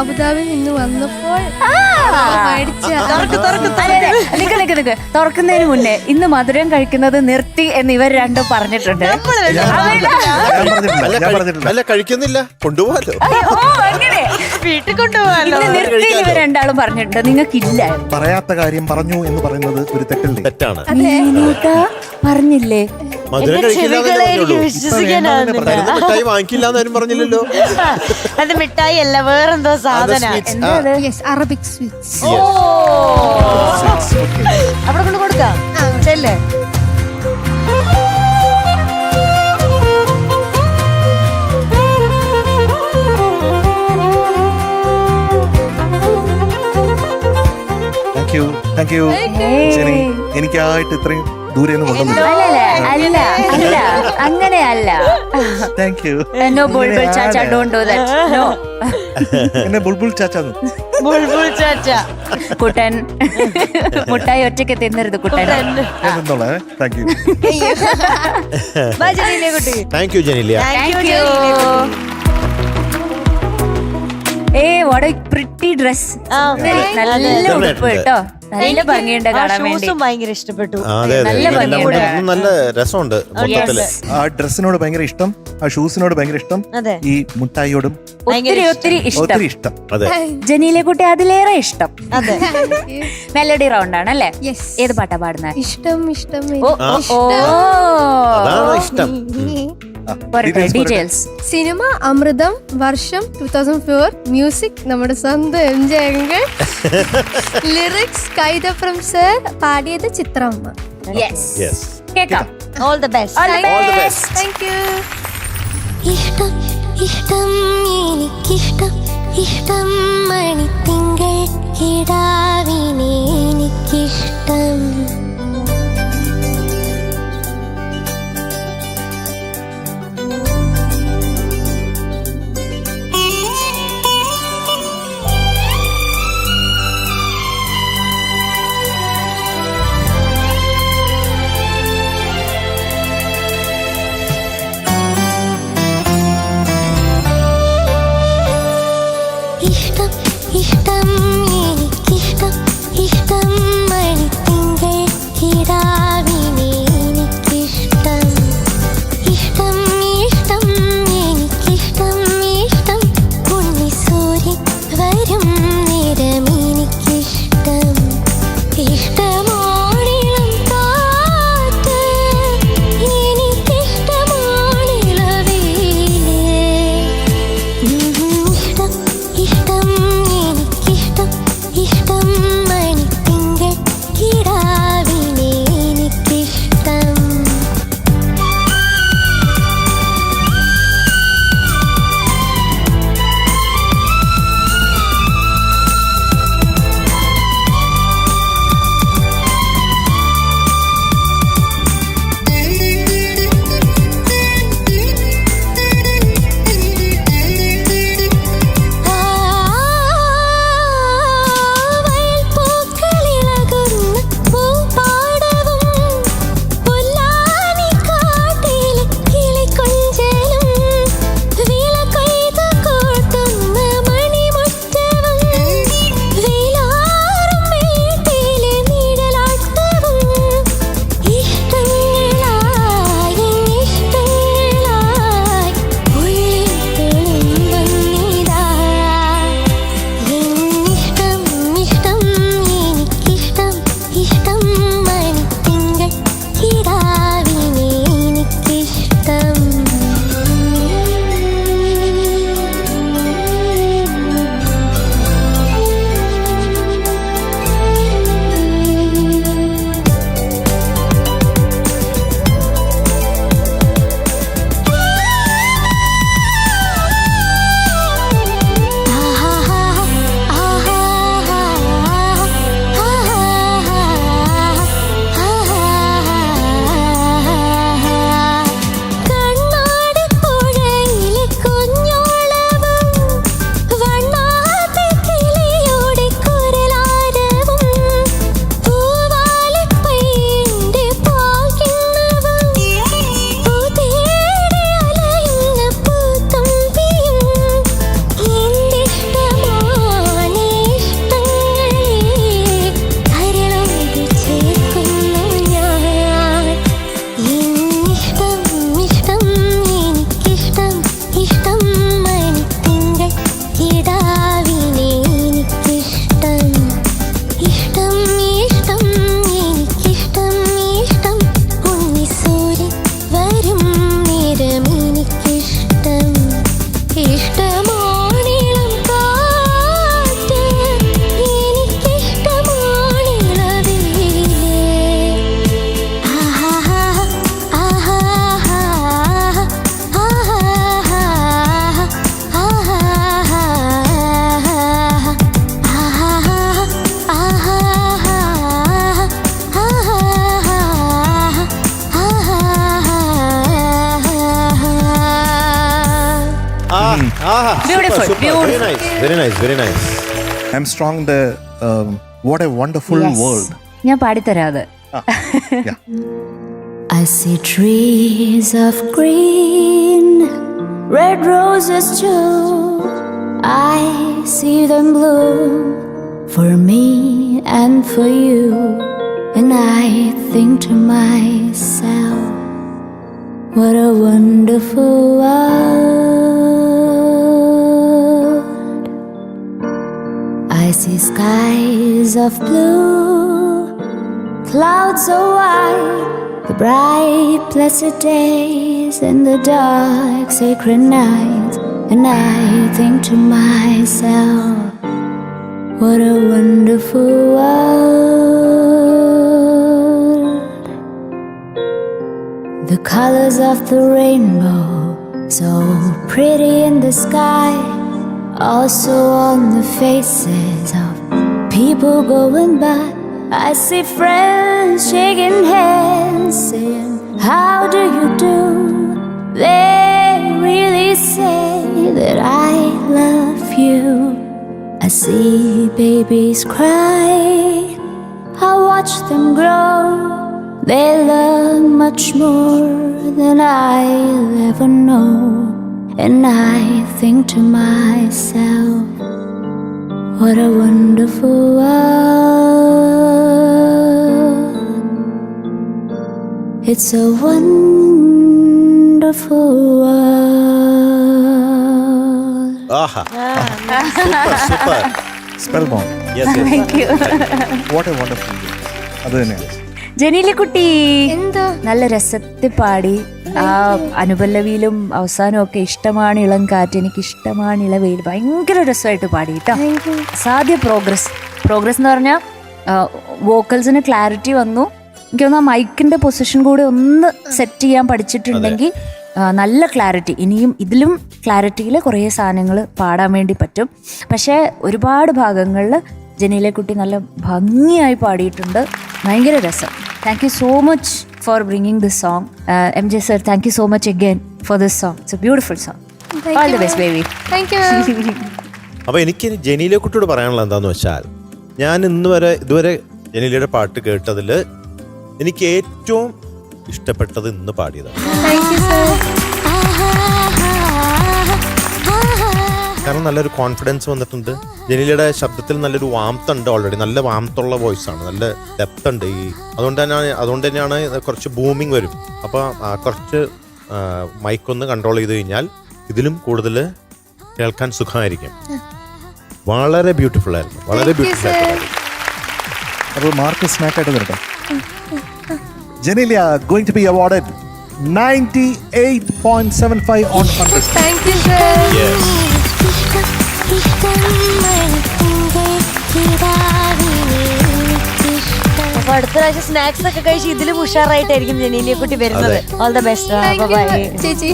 അബുദാബിയിൽ നിന്ന് വന്നപ്പോൾ തുറക്കുന്നതിന് മുന്നേ ഇന്ന് മധുരം കഴിക്കുന്നത് നിർത്തി എന്ന് ഇവർ രണ്ടും പറഞ്ഞിട്ടുണ്ട്. അല്ല കഴിക്കുന്നില്ല. കൊണ്ടുപോകാലോ അയ്യോ, അങ്ങനെ. വീട്ടിൽ കൊണ്ടുപോകാലോ ഇന്ന് നിർത്തി എന്ന് ഇവർ രണ്ടാളും പറഞ്ഞിട്ടുണ്ട്. നിങ്ങൾക്കില്ല. പറയാത്ത കാര്യം പറഞ്ഞു എന്ന് പറയുന്നത് ഒരു തെറ്റല്ലേ? തെറ്റാണ്. പറഞ്ഞില്ലേ? മധുരം കഴിക്കില്ല വാങ്ങിക്കില്ല എന്നാരും പറഞ്ഞില്ലല്ലോ? അത് മിഠായി അല്ല വേറെന്തോ സാധന. അറബിക് സ്വീറ്റ്സ് അവിടെ കൊണ്ട് കൊടുക്കാം. ചെല്ലേ? താങ്ക് യു താങ്ക് യു എനിക്കായിട്ട് ഇത്രയും ദൂരെ നിന്ന് കൊണ്ടുവന്നു അല്ല അല്ല thank you know Bulbul Chacha don't do that no എന്നെ ബുൾബുൾ ചാച്ചാന്ന് ബുൾബുൾ ചാച്ച. കുട്ടൻ. മുട്ടായി ഒറ്റയ്ക്ക് തിന്നരുത് കുട്ടൻ. Thank you thank Genelia thank you ah what pretty dress നല്ല. ഉടുപ്പ് കേട്ടോ. നല്ല ഭംഗിയുണ്ട് കാണാൻ വേണ്ടി. ഷൂസും ഭയങ്കര ഇഷ്ടപ്പെട്ടു. അതെ അതെ. നല്ല കൂടെ ഭംഗിയുണ്ട്. നല്ല രസമുണ്ട് മൊത്തത്തിൽ. ആ ഡ്രസ്സിനോട് ഭയങ്കര ഇഷ്ടം ആ ഷൂസിനോട് ഭയങ്കര ഇഷ്ടം അതെ. ഈ മുട്ടായിയോടും ഒത്തിരി ഒത്തിരി ഇഷ്ടം. ഒത്തിരി ഇഷ്ടം. അതെ. ജനീലെ കുട്ടി അതിലേറെ ഇഷ്ടം. അതെ. മെലഡി റൗണ്ട് ആണ് അല്ലേ? യെസ് ഏത് പാട്ടാ പാടുന്നത് ഇഷ്ടം ഇഷ്ടം ഓ. ഓ അതാണ് ഇഷ്ടം. ആ, പോരട്ടെ details പോരട്ടെ. ഡീറ്റെയിൽസ് സിനിമ അമൃതം വർഷം ടൂ തൗസൻഡ് ഫോർ മ്യൂസിക് നമ്മുടെ സ്വന്തം M J uncle. Lyrics Kaithapram sir പാടിയത് ചിത്രമ്മ യെസ് യെസ് കേക്കാം all the best thank you ഇഷ്ടം ഇഷ്ടം എനിക്കിഷ്ടം ഇഷ്ടം മണിത്തിങ്കൾ കിടാവിനെ ഇഷ്ടം ഇഷ്ടം എനിക്കിഷ്ടം ഇഷ്ടം മണിത്തിങ്കൾ കിടാവിനെ എനിക്കിഷ്ടം. ഇഷ്ടം ഇഷ്ടം എനിക്കിഷ്ടം ഇഷ്ടം. ഉണ്ണി സൂര്യൻ വരും നേരം എനിക്കിഷ്ടം. ഇഷ്ടം beautiful. Nice very nice very nice I am strong the what a wonderful Yes. World ഞാൻ പാടിത്തരാം അത് I see trees of green, red roses too. I see them bloom for me and for you. And I think to myself, what a wonderful world. See skies of blue, clouds so white, the bright, blessed days and the dark, sacred nights. And I think to myself, what a wonderful world. The colors of the rainbow, so pretty in the sky, also on the faces of people going by. I see friends shaking hands, saying, How do you do? They really say that I love you. I see babies cry, I watch them grow. They learn much more than I'll ever know. And I think to myself, what a wonderful world. It's a wonderful world. Aaha super super spellbound yes yes thank you what a wonderful അത് തന്നെയാണ് ജനീലി കുട്ടി എന്തോ നല്ല രസത്തിൽ പാടി. ആ അനുപല്ലവിയിലും അവസാനമൊക്കെ ഒക്കെ ഇഷ്ടമാണ് ഇളം കാറ്റ് എനിക്ക് ഇഷ്ടമാണ് ഇളവെയിൽ ഭയങ്കര രസമായിട്ട് പാടി കേട്ടോ സാധ്യ പ്രോഗ്രസ് പ്രോഗ്രസ് എന്ന് പറഞ്ഞാൽ വോക്കൽസിന് ക്ലാരിറ്റി വന്നു. എനിക്ക് തോന്നുന്നു ആ മൈക്കിന്റെ പൊസിഷൻ കൂടി ഒന്ന് സെറ്റ് ചെയ്യാൻ പഠിച്ചിട്ടുണ്ടെങ്കിൽ നല്ല ക്ലാരിറ്റി ഇനിയും ഇതിലും ക്ലാരിറ്റിയിൽ കുറേ സാധനങ്ങൾ പാടാൻ വേണ്ടി പറ്റും. പക്ഷേ ഒരുപാട് ഭാഗങ്ങളിൽ ജനീലെ കുട്ടി നല്ല ഭംഗിയായി പാടിയിട്ടുണ്ട്. ഭയങ്കര രസം. Thank you so much for bringing this song M J sir thank you so much again for this song it's a beautiful song all the best baby thank you അപ്പോൾ എനിക്ക് ജനീലെ കുട്ടിയോട് പറയാനുള്ള എന്താന്ന് വെച്ചാൽ ഞാൻ ഇന്ന് വരെ ഇതുവരെ ജനീലയുടെ പാട്ട് കേട്ടതിൽ എനിക്ക് ഏറ്റവും ഇഷ്ടപ്പെട്ടത് ഇന്ന് പാടിയതാണ് കാരണം നല്ലൊരു കോൺഫിഡൻസ് വന്നിട്ടുണ്ട്. ജനീലയുടെ ശബ്ദത്തിൽ നല്ലൊരു വാംത്ത് ഉണ്ട് ഓൾറെഡി നല്ല വാംത്തുള്ള വോയിസ് ആണ്. നല്ല ഡെപ്ത് ഉണ്ട് ഈ. അതുകൊണ്ട് തന്നെ അതുകൊണ്ട് തന്നെയാണ് കുറച്ച് ബൂമിങ് വരും. അപ്പോൾ കുറച്ച് മൈക്കൊന്ന് കൺട്രോൾ ചെയ്ത് കഴിഞ്ഞാൽ ഇതിലും കൂടുതൽ കേൾക്കാൻ സുഖമായിരിക്കും. വളരെ ബ്യൂട്ടിഫുൾ ആയിരുന്നു. വളരെ Thank you, ബ്യൂട്ടിഫുൾ ആയിരുന്നു അപ്പോൾ മാർക്ക് സ്നാക്ക് ആയിട്ട് Genelia going to be awarded ninety eight point seven five on hundred thank Yes. അപ്പൊ അടുത്ത പ്രാവശ്യം സ്നാക്സ് ഒക്കെ കഴിച്ച് ഇതിലും ഉഷാറായിട്ടായിരിക്കും ജനീലിയെ കുട്ടി വരുന്നത്. ഓൾ ദ ബെസ്റ്റ് ചേച്ചി.